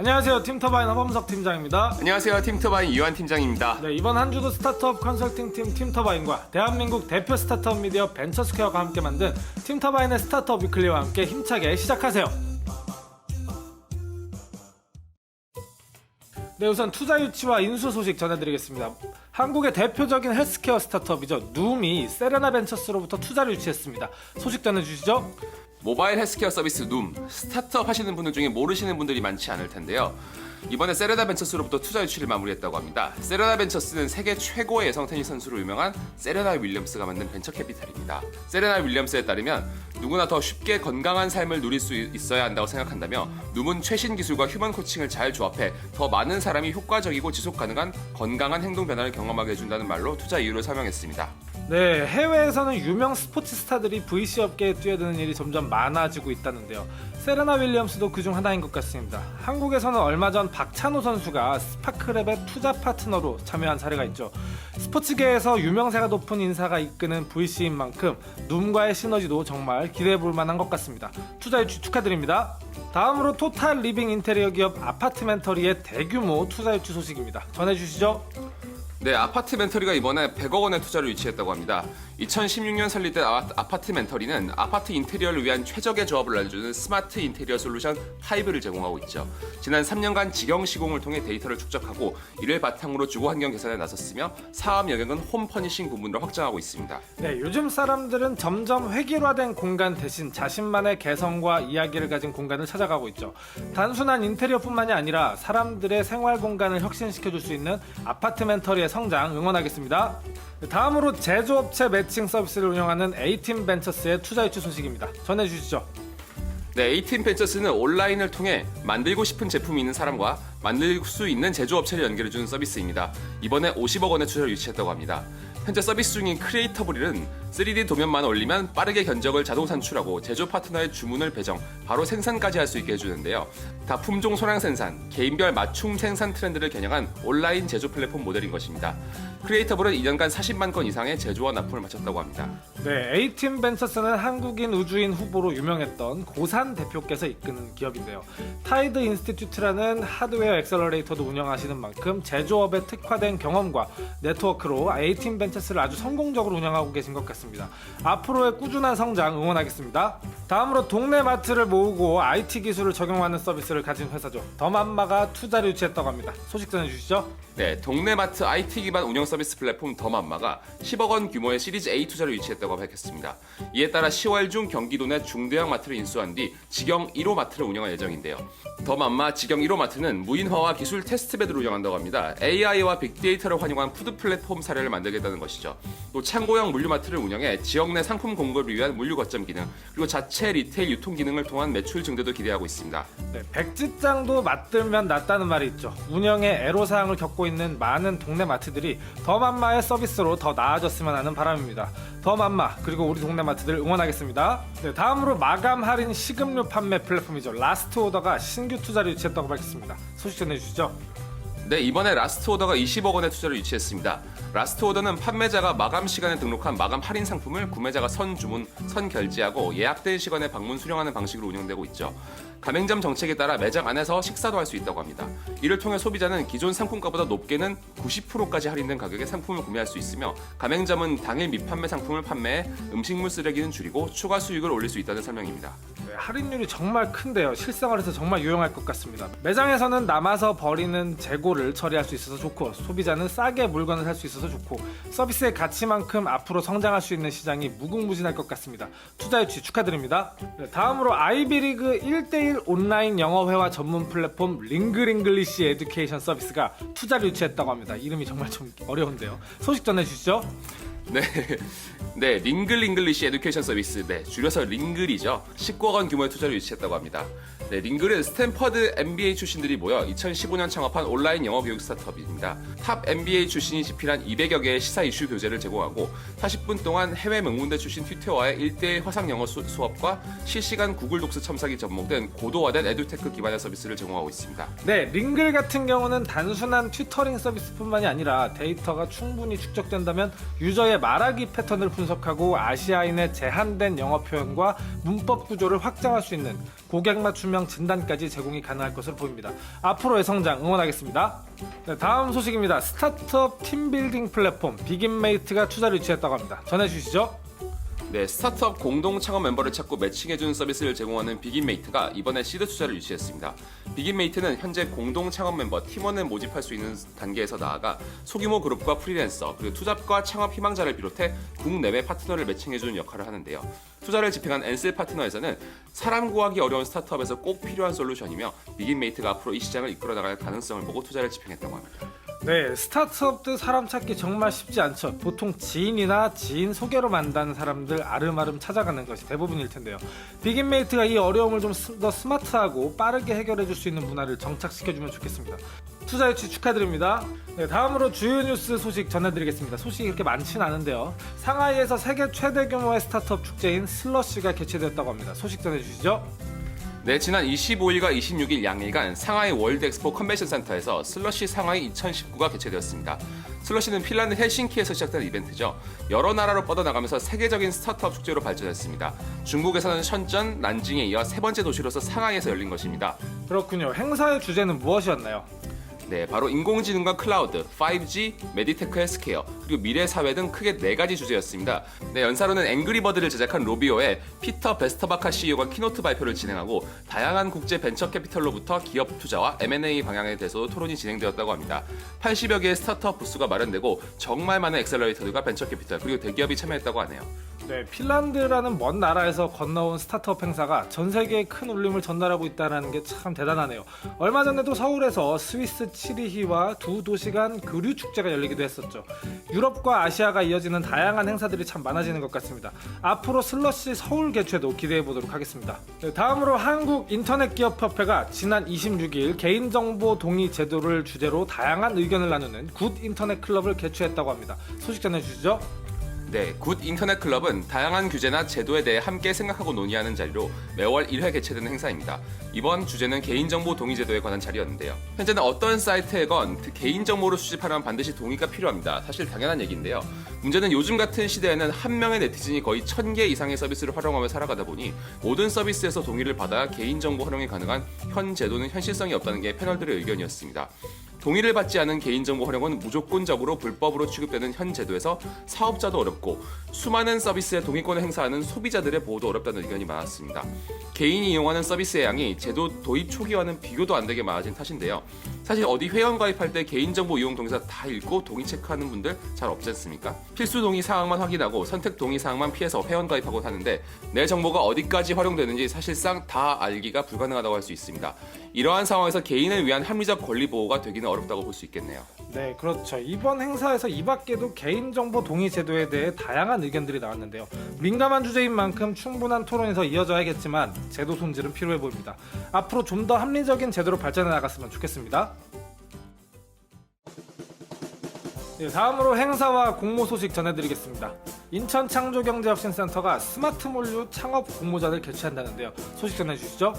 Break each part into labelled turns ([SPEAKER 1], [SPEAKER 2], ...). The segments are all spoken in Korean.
[SPEAKER 1] 안녕하세요. 팀터바인 허범석 팀장입니다.
[SPEAKER 2] 안녕하세요. 팀터바인 이완 팀장입니다.
[SPEAKER 1] 네, 이번 한 주도 스타트업 컨설팅 팀 팀터바인과 대한민국 대표 스타트업 미디어 벤처스퀘어가 함께 만든 팀터바인의 스타트업 위클리와 함께 힘차게 시작하세요. 네, 우선 투자 유치와 인수 소식 전해드리겠습니다. 한국의 대표적인 헬스케어 스타트업이죠. 누움이 세레나 벤처스로부터 투자를 유치했습니다. 소식 전해주시죠.
[SPEAKER 2] 모바일 헬스케어 서비스 눔 스타트업 하시는 분들 중에 모르시는 분들이 많지 않을 텐데요. 이번에 세레나 벤처스로부터 투자 유치를 마무리했다고 합니다. 세레나 벤처스는 세계 최고의 여성 테니스 선수로 유명한 세레나 윌리엄스가 만든 벤처 캐피탈입니다. 세레나 윌리엄스에 따르면 누구나 더 쉽게 건강한 삶을 누릴 수 있어야 한다고 생각한다며 눔은 최신 기술과 휴먼 코칭을 잘 조합해 더 많은 사람이 효과적이고 지속 가능한 건강한 행동 변화를 경험하게 해준다는 말로 투자 이유를 설명했습니다.
[SPEAKER 1] 네, 해외에서는 유명 스포츠 스타들이 VC 업계에 뛰어드는 일이 점점 많아지고 있다는데요. 세레나 윌리엄스도 그중 하나인 것 같습니다. 한국에서는 얼마 전 박찬호 선수가 스파크랩의 투자 파트너로 참여한 사례가 있죠. 스포츠계에서 유명세가 높은 인사가 이끄는 VC인 만큼 눔과의 시너지도 정말 기대해 볼 만한 것 같습니다. 투자 유치 축하드립니다. 다음으로 토탈 리빙 인테리어 기업 아파트멘터리의 대규모 투자 유치 소식입니다. 전해주시죠.
[SPEAKER 2] 네, 아파트 멘터리가 이번에 100억 원의 투자를 유치했다고 합니다. 2016년 설립된 아- 아파트 멘터리는 아파트 인테리어를 위한 최적의 조합을 알려주는 스마트 인테리어 솔루션 5를 제공하고 있죠. 지난 3년간 직영 시공을 통해 데이터를 축적하고 이를 바탕으로 주거 환경 개선에 나섰으며 사업 영역은 홈 퍼니싱 부문으로 확장하고 있습니다.
[SPEAKER 1] 네, 요즘 사람들은 점점 획일화된 공간 대신 자신만의 개성과 이야기를 가진 공간을 찾아가고 있죠. 단순한 인테리어뿐만이 아니라 사람들의 생활 공간을 혁신시켜 줄 수 있는 아파트 멘터리의 성장 응원하겠습니다. 네, 다음으로 제조업체 매칭 서비스를 운영하는 에이팀 벤처스의 투자 유치 소식입니다. 전해 주시죠.
[SPEAKER 2] 네, 에이팀 벤처스는 온라인을 통해 만들고 싶은 제품이 있는 사람과 만들 수 있는 제조업체를 연결해주는 서비스입니다. 이번에 50억 원의 투자를 유치했다고 합니다. 현재 서비스 중인 크리에이터블은 3D 도면만 올리면 빠르게 견적을 자동 산출하고 제조 파트너의 주문을 배정, 바로 생산까지 할 수 있게 해주는데요. 다 품종 소량 생산, 개인별 맞춤 생산 트렌드를 겨냥한 온라인 제조 플랫폼 모델인 것입니다. 크리에이터블은 2년간 40만 건 이상의 제조와 납품을 마쳤다고 합니다.
[SPEAKER 1] 네, A팀 벤처스는 한국인 우주인 후보로 유명했던 고산 대표께서 이끄는 기업인데요. 타이드 인스티튜트라는 하드웨어 엑셀러레이터도 운영하시는 만큼 제조업에 특화된 경험과 네트워크로 A팀 벤처스를 아주 성공적으로 운영하고 계신 것 같습니다. 앞으로의 꾸준한 성장 응원하겠습니다. 다음으로 동네 마트를 모으고 IT 기술을 적용하는 서비스를 가진 회사죠. 더맘마가 투자를 유치했다고 합니다. 소식 전해주시죠.
[SPEAKER 2] 네, 동네마트 IT 기반 운영 서비스 플랫폼 더맘마가 10억 원 규모의 시리즈 A 투자를 유치했다고 밝혔습니다. 이에 따라 10월 중 경기도 내 중대형 마트를 인수한 뒤 직영 1호 마트를 운영할 예정인데요. 더맘마 직영 1호 마트는 무인화와 기술 테스트베드를 운영한다고 합니다. AI와 빅데이터를 활용한 푸드 플랫폼 사례를 만들겠다는 것이죠. 또 창고형 물류마트를 운영 해 지역 내 상품 공급을 위한 물류 거점 기능 그리고 자체 리테일 유통 기능을 통한 매출 증대도 기대하고 있습니다.
[SPEAKER 1] 네, 백지장도 맞들면 낫다는 말이 있죠. 운영에 애로사항을 겪고 있는 많은 동네 마트들이 더맘마의 서비스로 더 나아졌으면 하는 바람입니다. 더맘마 그리고 우리 동네 마트들 응원하겠습니다. 네, 다음으로 마감 할인 식음료 판매 플랫폼이죠. 라스트 오더가 신규 투자를 유치했다고 밝혔습니다. 소식 전해주시죠.
[SPEAKER 2] 네, 이번에 라스트 오더가 20억 원의 투자를 유치했습니다. 라스트 오더는 판매자가 마감 시간에 등록한 마감 할인 상품을 구매자가 선 주문, 선 결제하고 예약된 시간에 방문 수령하는 방식으로 운영되고 있죠. 가맹점 정책에 따라 매장 안에서 식사도 할 수 있다고 합니다. 이를 통해 소비자는 기존 상품가보다 높게는 90%까지 할인된 가격에 상품을 구매할 수 있으며 가맹점은 당일 미판매 상품을 판매해 음식물 쓰레기는 줄이고 추가 수익을 올릴 수 있다는 설명입니다.
[SPEAKER 1] 네, 할인율이 정말 큰데요. 실생활에서 정말 유용할 것 같습니다. 매장에서는 남아서 버리는 재고를 처리할 수 있어서 좋고 소비자는 싸게 물건을 살 수 있어서 좋고 서비스의 가치만큼 앞으로 성장할 수 있는 시장이 무궁무진할 것 같습니다. 투자 유치 축하드립니다. 네, 다음으로 아이비리그 1대1 온라인 영어회화 전문 플랫폼 링글잉글리시 에듀케이션 서비스가 투자를 유치했다고 합니다. 이름이 정말 좀 어려운데요. 소식 전해주시죠.
[SPEAKER 2] 네, 네, 링글 잉글리시 에듀케이션 서비스, 네, 줄여서 링글이죠. 19억 원 규모의 투자를 유치했다고 합니다. 네, 링글은 스탠퍼드 MBA 출신들이 모여 2015년 창업한 온라인 영어 교육 스타트업입니다. 탑 MBA 출신이 집필한 200여 개의 시사 이슈 교재를 제공하고 40분 동안 해외 명문대 출신 튜터와의 1대1 화상 영어 수, 수업과 실시간 구글 독스 첨삭이 접목된 고도화된 에듀테크 기반의 서비스를 제공하고 있습니다.
[SPEAKER 1] 네, 링글 같은 경우는 단순한 튜터링 서비스뿐만이 아니라 데이터가 충분히 축적된다면 유저의 말하기 패턴을 분석하고 아시아인의 제한된 영어 표현과 문법 구조를 확장할 수 있는 고객 맞춤형 진단까지 제공이 가능할 것으로 보입니다. 앞으로의 성장 응원하겠습니다. 네, 다음 소식입니다. 스타트업 팀빌딩 플랫폼 비긴메이트가 투자를 유치했다고 합니다. 전해주시죠.
[SPEAKER 2] 네, 스타트업 공동 창업 멤버를 찾고 매칭해주는 서비스를 제공하는 비긴메이트가 이번에 시드 투자를 유치했습니다. 비긴메이트는 현재 공동 창업 멤버 팀원을 모집할 수 있는 단계에서 나아가 소규모 그룹과 프리랜서 그리고 투잡과 창업 희망자를 비롯해 국내외 파트너를 매칭해주는 역할을 하는데요. 투자를 집행한 엔슬 파트너에서는 사람 구하기 어려운 스타트업에서 꼭 필요한 솔루션이며 비긴메이트가 앞으로 이 시장을 이끌어 나갈 가능성을 보고 투자를 집행했다고 합니다.
[SPEAKER 1] 네, 스타트업도 사람 찾기 정말 쉽지 않죠. 보통 지인이나 지인 소개로 만나는 사람들 아름아름 찾아가는 것이 대부분일 텐데요. 비긴메이트가 이 어려움을 좀 더 스마트하고 빠르게 해결해 줄 수 있는 문화를 정착시켜주면 좋겠습니다. 투자 유치 축하드립니다. 네, 다음으로 주요 뉴스 소식 전해드리겠습니다. 소식이 그렇게 많지는 않은데요. 상하이에서 세계 최대 규모의 스타트업 축제인 슬러시가 개최되었다고 합니다. 소식 전해주시죠.
[SPEAKER 2] 네, 지난 25일과 26일 양일간 상하이 월드 엑스포 컨벤션 센터에서 슬러시 상하이 2019가 개최되었습니다. 슬러시는 핀란드 헬싱키에서 시작된 이벤트죠. 여러 나라로 뻗어나가면서 세계적인 스타트업 축제로 발전했습니다. 중국에서는 션전, 난징에 이어 세 번째 도시로서 상하이에서 열린 것입니다.
[SPEAKER 1] 그렇군요. 행사의 주제는 무엇이었나요?
[SPEAKER 2] 네, 바로 인공지능과 클라우드, 5G, 메디테크 헬스케어, 그리고 미래 사회 등 크게 네 가지 주제였습니다. 네, 연사로는 앵그리버드를 제작한 로비오의 피터 베스터바카 CEO가 키노트 발표를 진행하고 다양한 국제 벤처 캐피털로부터 기업 투자와 M&A 방향에 대해서도 토론이 진행되었다고 합니다. 80여 개의 스타트업 부스가 마련되고 정말 많은 엑셀러레이터들과 벤처 캐피털 그리고 대기업이 참여했다고 하네요.
[SPEAKER 1] 네, 핀란드라는 먼 나라에서 건너온 스타트업 행사가 전 세계에 큰 울림을 전달하고 있다는 게 참 대단하네요. 얼마 전에도 서울에서 스위스 치리히와 두 도시 간 교류 축제가 열리기도 했었죠. 유럽과 아시아가 이어지는 다양한 행사들이 참 많아지는 것 같습니다. 앞으로 슬러시 서울 개최도 기대해 보도록 하겠습니다. 네, 다음으로 한국 인터넷 기업 협회가 지난 26일 개인정보 동의 제도를 주제로 다양한 의견을 나누는 굿 인터넷 클럽을 개최했다고 합니다. 소식 전해 주시죠.
[SPEAKER 2] 네, 굿 인터넷 클럽은 다양한 규제나 제도에 대해 함께 생각하고 논의하는 자리로 매월 1회 개최되는 행사입니다. 이번 주제는 개인정보 동의 제도에 관한 자리였는데요. 현재는 어떤 사이트에건 그 개인정보를 수집하려면 반드시 동의가 필요합니다. 사실 당연한 얘기인데요. 문제는 요즘 같은 시대에는 한 명의 네티즌이 거의 1000개 이상의 서비스를 활용하며 살아가다 보니 모든 서비스에서 동의를 받아야 개인정보 활용이 가능한 현 제도는 현실성이 없다는 게 패널들의 의견이었습니다. 동의를 받지 않은 개인정보 활용은 무조건적으로 불법으로 취급되는 현 제도에서 사업자도 어렵고 수많은 서비스에 동의권을 행사하는 소비자들의 보호도 어렵다는 의견이 많았습니다. 개인이 이용하는 서비스의 양이 제도 도입 초기와는 비교도 안 되게 많아진 탓인데요. 사실 어디 회원 가입할 때 개인정보 이용 동의서 다 읽고 동의 체크하는 분들 잘 없지 않습니까? 필수 동의 사항만 확인하고 선택 동의 사항만 피해서 회원 가입하고 하는데 내 정보가 어디까지 활용되는지 사실상 다 알기가 불가능하다고 할 수 있습니다. 이러한 상황에서 개인을 위한 합리적 권리 보호가 되기는 어렵다고 볼 수 있겠네요.
[SPEAKER 1] 네, 그렇죠. 이번 행사에서 이 밖에도 개인정보 동의 제도에 대해 다양한 의견들이 나왔는데요. 민감한 주제인 만큼 충분한 토론에서 이어져야겠지만 제도 손질은 필요해 보입니다. 앞으로 좀 더 합리적인 제도로 발전해 나갔으면 좋겠습니다. 네, 다음으로 행사와 공모 소식 전해드리겠습니다. 인천 창조경제혁신센터가 스마트 몰류 창업 공모전을 개최한다는데요. 소식 전해주시죠.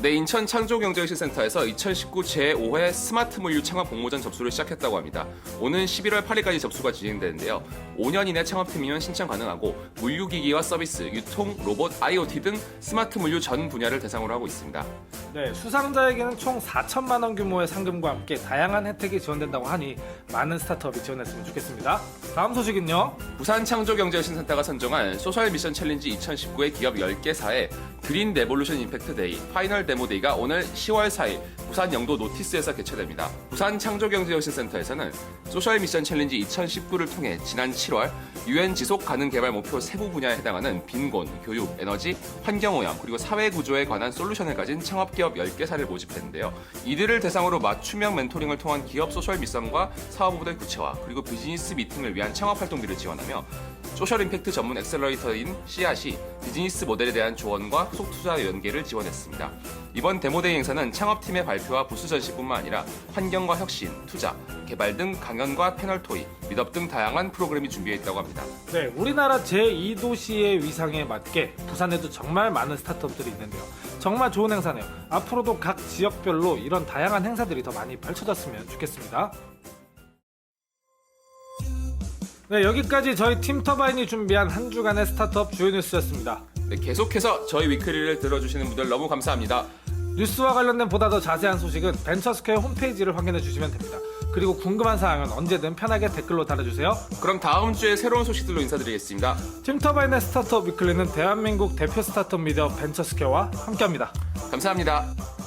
[SPEAKER 2] 네, 인천 창조경제혁신센터에서 2019 제5회 스마트 물류 창업 공모전 접수를 시작했다고 합니다. 오는 11월 8일까지 접수가 진행되는데요. 5년 이내 창업팀이면 신청 가능하고 물류기기와 서비스, 유통, 로봇, IoT 등 스마트 물류 전 분야를 대상으로 하고 있습니다.
[SPEAKER 1] 네, 수상자에게는 총 4천만 원 규모의 상금과 함께 다양한 혜택이 지원된다고 하니 많은 스타트업이 지원했으면 좋겠습니다. 다음 소식은요.
[SPEAKER 2] 부산 창조경제혁신센터가 선정한 소셜 미션 챌린지 2019의 기업 10개사의 그린 레볼루션 임팩트 데이 파이널 데모 데이가 오늘 10월 4일 부산 영도 노티스에서 개최됩니다. 부산 창조경제혁신센터에서는 소셜 미션 챌린지 2019를 통해 지난 7월 유엔 지속 가능 개발 목표 세부 분야에 해당하는 빈곤, 교육, 에너지, 환경오염 그리고 사회 구조에 관한 솔루션을 가진 창업 기업 10개사를 모집했는데요. 이들을 대상으로 맞춤형 멘토링을 통한 기업 소셜 미션과 사업 모델 구체화 그리고 비즈니스 미팅을 위한 창업 활동비를 지원하며 소셜 임팩트 전문 엑셀러레이터인 씨앗이 비즈니스 모델에 대한 조언과 후속 투자 연계를 지원했습니다. 이번 데모데이 행사는 창업팀의 발표와 부스 전시뿐만 아니라 환경과 혁신, 투자, 개발 등 강연과 패널 토의, 미덥 등 다양한 프로그램이 준비해 있다고 합니다.
[SPEAKER 1] 네, 우리나라 제2도시의 위상에 맞게 부산에도 정말 많은 스타트업들이 있는데요. 정말 좋은 행사네요. 앞으로도 각 지역별로 이런 다양한 행사들이 더 많이 펼쳐졌으면 좋겠습니다. 네, 여기까지 저희 팀 터바인이 준비한 한 주간의 스타트업 주요 뉴스였습니다.
[SPEAKER 2] 네, 계속해서 저희 위클리를 들어주시는 분들 너무 감사합니다.
[SPEAKER 1] 뉴스와 관련된 보다 더 자세한 소식은 벤처스퀘어 홈페이지를 확인해 주시면 됩니다. 그리고 궁금한 사항은 언제든 편하게 댓글로 달아주세요.
[SPEAKER 2] 그럼 다음 주에 새로운 소식들로 인사드리겠습니다.
[SPEAKER 1] 팀터바인의 스타트업 위클리는 대한민국 대표 스타트업 미디어 벤처스퀘어와 함께합니다.
[SPEAKER 2] 감사합니다.